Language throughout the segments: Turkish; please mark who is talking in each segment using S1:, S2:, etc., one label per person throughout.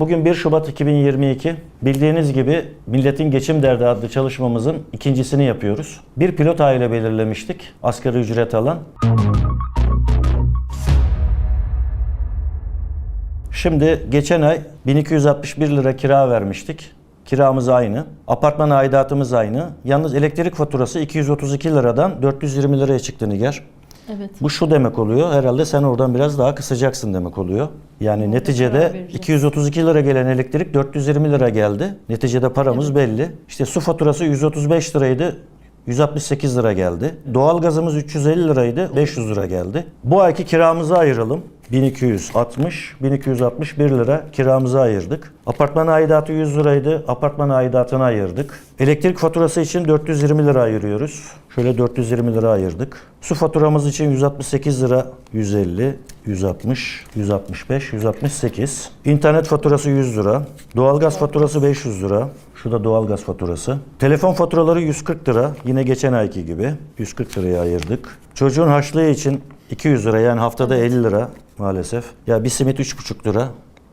S1: Bugün 1 Şubat 2022. Bildiğiniz gibi Milletin Geçim Derdi adlı çalışmamızın ikincisini yapıyoruz. Bir pilot aile belirlemiştik. Asgari ücret alan. Şimdi geçen ay 1261 lira kira vermiştik. Kiramız aynı. Apartman aidatımız aynı. Yalnız elektrik faturası 232 liradan 420 liraya çıktı Nigar.
S2: Evet.
S1: Bu şu demek oluyor. Herhalde sen oradan biraz daha kısacaksın demek oluyor. Yani
S2: karar
S1: neticede
S2: vereceğiz.
S1: 232 lira gelen elektrik 420 lira geldi. Neticede paramız belli. İşte su faturası 135 liraydı. 168 lira geldi. Doğalgazımız 350 liraydı. 500 lira geldi. Bu ayki kiramızı ayıralım. 1260, 1261 lira kiramızı ayırdık. Apartman aidatı 100 liraydı. Apartman aidatını ayırdık. Elektrik faturası için 420 lira ayırıyoruz. Şöyle 420 lira ayırdık. Su faturamız için 168 lira, 150, 160, 165, 168. İnternet faturası 100 lira. Doğalgaz faturası 500 lira. Şu da doğalgaz faturası. Telefon faturaları 140 lira. Yine geçen ayki gibi. 140 liraya ayırdık. Çocuğun harçlığı için 200 lira yani haftada 50 lira maalesef. Ya bir simit 3,5 lira.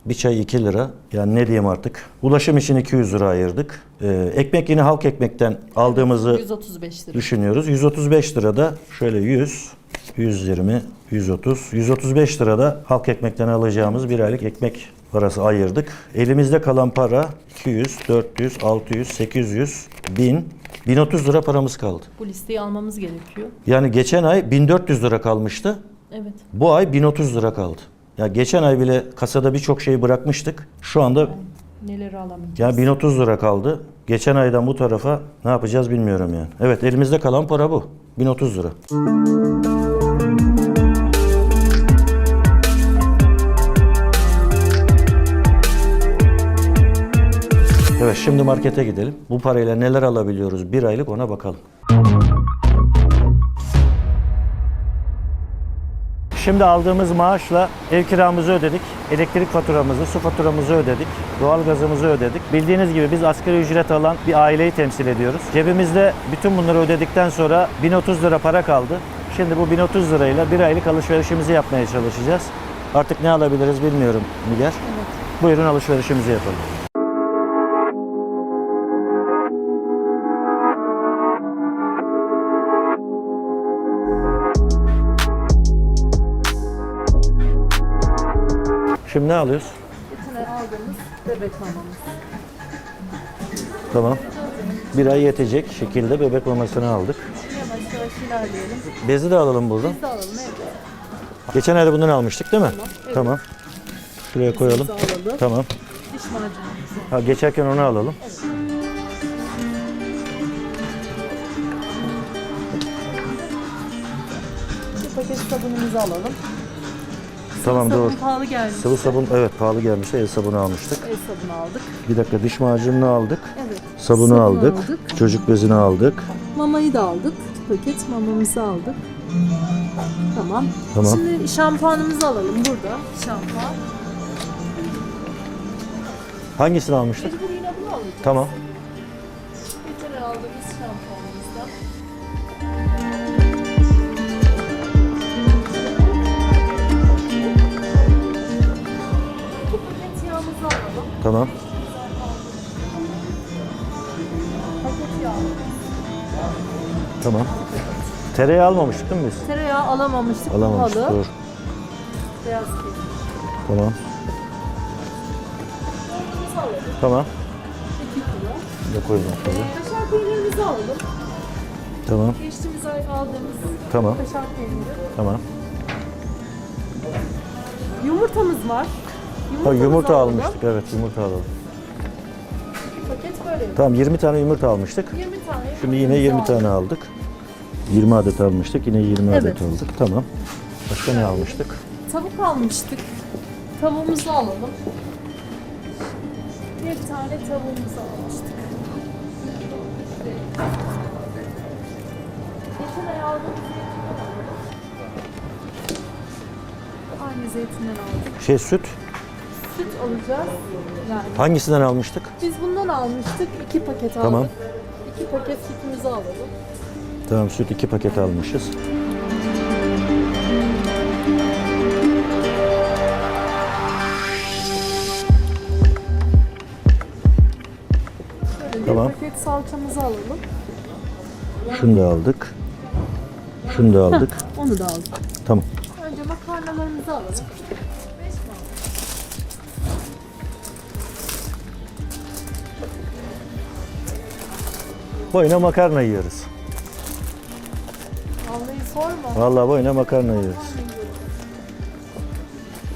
S1: Bir çay 2 lira. Yani ne diyeyim artık. Ulaşım için 200 lira ayırdık. Ee, ekmek yine halk ekmekten aldığımızı
S2: 135 lira.
S1: düşünüyoruz. 135 lirada şöyle 100, 120, 130, 135 lirada halk ekmekten alacağımız bir aylık ekmek parası ayırdık. Elimizde kalan para 200, 400, 600, 800, 1000, 1030 lira paramız kaldı.
S2: Bu listeyi almamız gerekiyor.
S1: Yani geçen ay 1400 lira kalmıştı.
S2: Evet.
S1: Bu ay 1030 lira kaldı. Ya geçen ay bile kasada birçok şeyi bırakmıştık. Şu anda
S2: Neleri alamayacağız?
S1: yani 1030 lira kaldı. Geçen aydan bu tarafa ne yapacağız bilmiyorum yani. Evet elimizde kalan para bu. 1030 lira. Evet şimdi markete gidelim. Bu parayla neler alabiliyoruz bir aylık ona bakalım. Şimdi aldığımız maaşla ev kiramızı ödedik, elektrik faturamızı, su faturamızı ödedik, doğalgazımızı ödedik. Bildiğiniz gibi biz asgari ücret alan bir aileyi temsil ediyoruz. Cebimizde bütün bunları ödedikten sonra 1030 lira para kaldı. Şimdi bu 1030 lirayla bir aylık alışverişimizi yapmaya çalışacağız. Artık ne alabiliriz bilmiyorum Nigar. Buyurun alışverişimizi yapalım. Şimdi ne alıyoruz?
S2: İçine aldığımız bebek mamamız.
S1: Tamam. Bir ay yetecek şekilde bebek mamasını aldık.
S2: Yavaş yavaş ilerleyelim.
S1: Bezi de alalım buradan.
S2: Biz de alalım evet.
S1: Geçen ayda bundan almıştık değil mi?
S2: evet.
S1: Tamam. Şuraya koyalım.
S2: Alalım.
S1: Tamam.
S2: Diş macunumuzu.
S1: Ha, geçerken onu alalım.
S2: Bir paket sabunumuzu alalım.
S1: Tamam
S2: Sabun
S1: doğru.
S2: pahalı gelmiş.
S1: Sıvı sabun evet pahalı gelmiş. El sabunu almıştık.
S2: El sabunu aldık.
S1: Bir dakika diş macununu aldık.
S2: Evet.
S1: Sabunu
S2: Sabun
S1: aldık.
S2: aldık.
S1: Çocuk bezini aldık.
S2: Mamayı da aldık. Paket mamamızı aldık. Tamam.
S1: Tamam.
S2: Şimdi şampuanımızı alalım burada. Şampuan.
S1: Hangisini almıştık?
S2: Mecbur yine bunu alacağız.
S1: Tamam.
S2: Ay aldığımız şampuanımızdan.
S1: Tamam. Tamam. Tereyağı almamıştık değil mi biz?
S2: Tereyağı alamamıştık.
S1: Alamamıştık.
S2: Pahalı.
S1: Doğru.
S2: Beyaz peynir.
S1: Tamam.
S2: Alalım.
S1: Tamam.
S2: 2 kilo.
S1: De koyalım şöyle.
S2: Kaşar peynirimizi alalım.
S1: Tamam.
S2: Geçtiğimiz ay aldığımız
S1: Tamam.
S2: kaşar peyniri.
S1: Tamam.
S2: Yumurtamız var.
S1: Ha,
S2: Yumurtamızı
S1: yumurta almıştık. Evet yumurta alalım.
S2: Paket böyle.
S1: Tamam 20 tane yumurta almıştık.
S2: 20 tane.
S1: Şimdi yine 20 tane aldık. 20 adet almıştık. Yine 20
S2: Evet.
S1: adet aldık. Tamam. Başka ne almıştık?
S2: Tavuk almıştık. Tavuğumuzu alalım. Bir tane tavuğumuzu almıştık. Geçen ay aldığımız. Aynı zeytinden aldık.
S1: Şey süt
S2: süt alacağız. Yani.
S1: Hangisinden almıştık?
S2: Biz bundan almıştık. iki paket aldık.
S1: Tamam.
S2: İki paket sütümüzü alalım.
S1: Tamam süt iki paket almışız. Tamam.
S2: bir paket salçamızı alalım.
S1: Şunu da aldık. Şunu da aldık.
S2: Heh, onu da aldık.
S1: Tamam.
S2: Önce makarnalarımızı alalım.
S1: Boyuna makarna yiyoruz.
S2: Vallahi sorma.
S1: Vallahi boyuna makarna yiyoruz.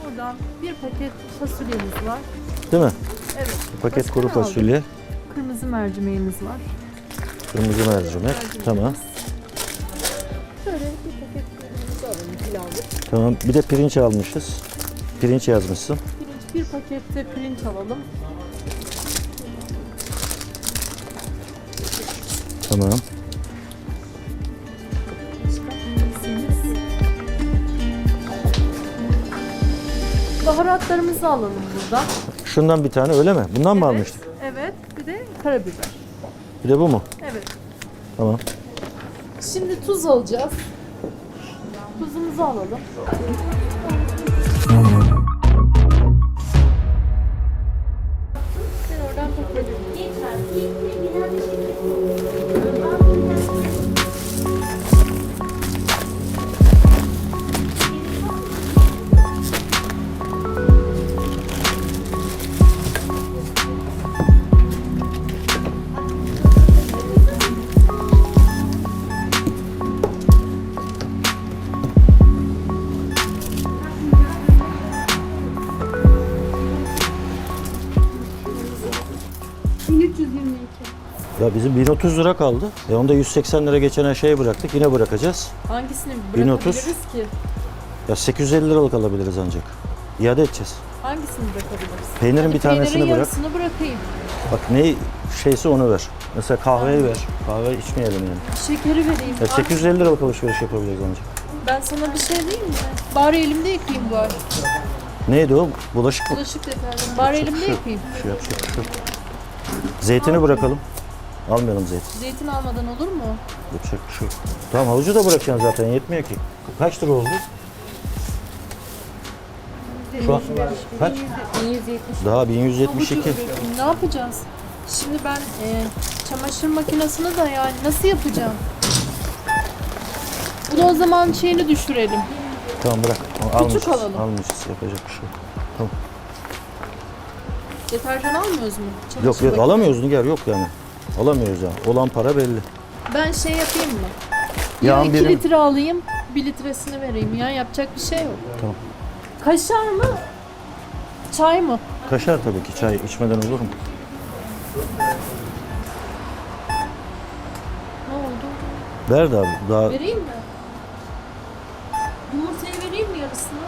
S2: Buradan bir paket fasulyemiz var.
S1: Değil mi?
S2: Evet.
S1: Bir paket
S2: Başka
S1: kuru
S2: ne aldık?
S1: fasulye,
S2: Kırmızı mercimeğimiz var.
S1: kırmızı mercimek. Tamam.
S2: Şöyle bir paket pirinçimizi alalım pilavlık.
S1: Tamam. Bir de pirinç almışız. Pirinç yazmışsın.
S2: Pirinç, bir pakette pirinç alalım.
S1: Tamam.
S2: Baharatlarımızı alalım buradan.
S1: Şundan bir tane öyle mi? Bundan mı almıştık?
S2: Evet. Bir de karabiber.
S1: Bir de bu mu?
S2: Evet.
S1: Tamam.
S2: Şimdi tuz alacağız. Tuzumuzu alalım. Ben oradan toplayayım.
S1: Ya bizim 1030 lira kaldı. E onda 180 lira geçen ay şeye bıraktık. Yine bırakacağız.
S2: Hangisini
S1: 1030.
S2: bırakabiliriz ki?
S1: Ya 850 liralık alabiliriz ancak. İade edeceğiz.
S2: Hangisini bırakabiliriz?
S1: Peynirin bir tanesini
S2: peynirin
S1: bırak.
S2: yarısını bırakayım.
S1: Bak ne şeysi onu ver. Mesela kahveyi ver. Kahve içmeyelim yani.
S2: Şekeri vereyim.
S1: Ya 850 liralık alışveriş yapabiliriz ancak.
S2: Ben sana bir şey diyeyim mi? Bari elimde yıkayayım bari.
S1: Neydi o? Bulaşık mı?
S2: Bulaşık deterjanı. Bari elimde
S1: Şu,
S2: yıkayayım.
S1: şu yapacak bir şey yok. Zeytini bırakalım. Almayalım zeytin.
S2: Zeytin almadan olur mu?
S1: Yapacak bir şey yok. Tamam havucu da bırakacaksın zaten yetmiyor ki. Kaç lira oldu? Şu an kaç?
S2: 1170.
S1: Daha 1172.
S2: Ne yapacağız? Şimdi ben e, çamaşır makinesini de yani nasıl yapacağım? Bunu o zaman şeyini düşürelim.
S1: Tamam bırak. Almışız.
S2: alalım.
S1: Almışız. Yapacak bir şey yok. Tamam.
S2: Deterjan almıyoruz mu?
S1: Yok yok alamıyoruz Nigar yok yani. Alamıyoruz yani. Olan para belli.
S2: Ben şey yapayım mı? Ya
S1: Yağın
S2: 2
S1: birim.
S2: litre alayım, 1 litresini vereyim ya. Yapacak bir şey yok.
S1: Tamam.
S2: Kaşar mı? Çay mı?
S1: Kaşar tabii ki çay içmeden olur mu?
S2: Ne oldu?
S1: Ver de abi. Daha
S2: Vereyim mi? Yumurtayı vereyim mi yarısını?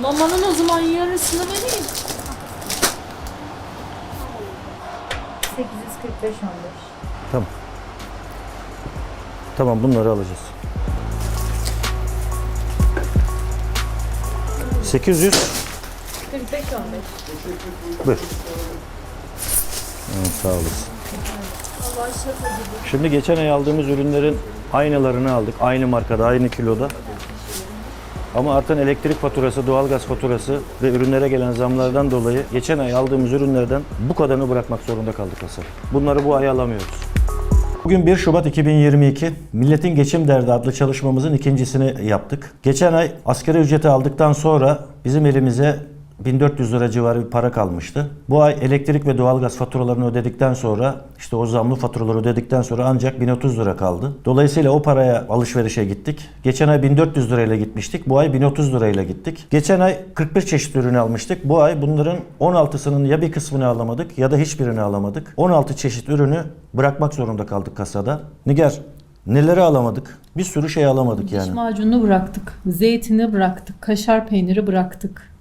S2: Mamanın o zaman yarısını vereyim.
S3: 845 15.
S1: tamam. Tamam bunları alacağız. 800
S3: 45 15.
S1: Buyur. Evet, sağ olasın. Şimdi geçen ay aldığımız ürünlerin aynılarını aldık. Aynı markada, aynı kiloda. Ama artan elektrik faturası, doğalgaz faturası ve ürünlere gelen zamlardan dolayı geçen ay aldığımız ürünlerden bu kadarını bırakmak zorunda kaldık Hasan. Bunları bu ay alamıyoruz. Bugün 1 Şubat 2022. Milletin Geçim Derdi adlı çalışmamızın ikincisini yaptık. Geçen ay asgari ücreti aldıktan sonra bizim elimize 1400 lira civarı bir para kalmıştı. Bu ay elektrik ve doğalgaz faturalarını ödedikten sonra işte o zamlı faturaları ödedikten sonra ancak 1030 lira kaldı. Dolayısıyla o paraya alışverişe gittik. Geçen ay 1400 lirayla gitmiştik. Bu ay 1030 lirayla gittik. Geçen ay 41 çeşit ürünü almıştık. Bu ay bunların 16'sının ya bir kısmını alamadık ya da hiçbirini alamadık. 16 çeşit ürünü bırakmak zorunda kaldık kasada. Niger neleri alamadık? Bir sürü şey alamadık
S4: Diş
S1: yani.
S4: macununu bıraktık. Zeytini bıraktık. Kaşar peyniri bıraktık.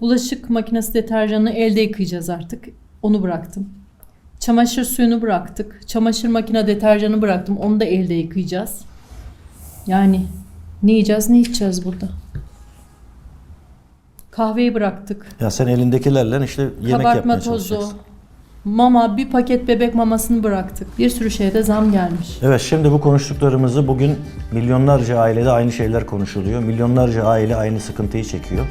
S4: Bulaşık makinesi deterjanını elde yıkayacağız artık. Onu bıraktım. Çamaşır suyunu bıraktık. Çamaşır makine deterjanı bıraktım. Onu da elde yıkayacağız. Yani ne yiyeceğiz ne içeceğiz burada. Kahveyi bıraktık.
S1: Ya sen elindekilerle işte yemek
S4: Kabartma
S1: yapmaya
S4: tozu. Mama, bir paket bebek mamasını bıraktık. Bir sürü şeye de zam gelmiş.
S1: Evet şimdi bu konuştuklarımızı bugün milyonlarca ailede aynı şeyler konuşuluyor. Milyonlarca aile aynı sıkıntıyı çekiyor.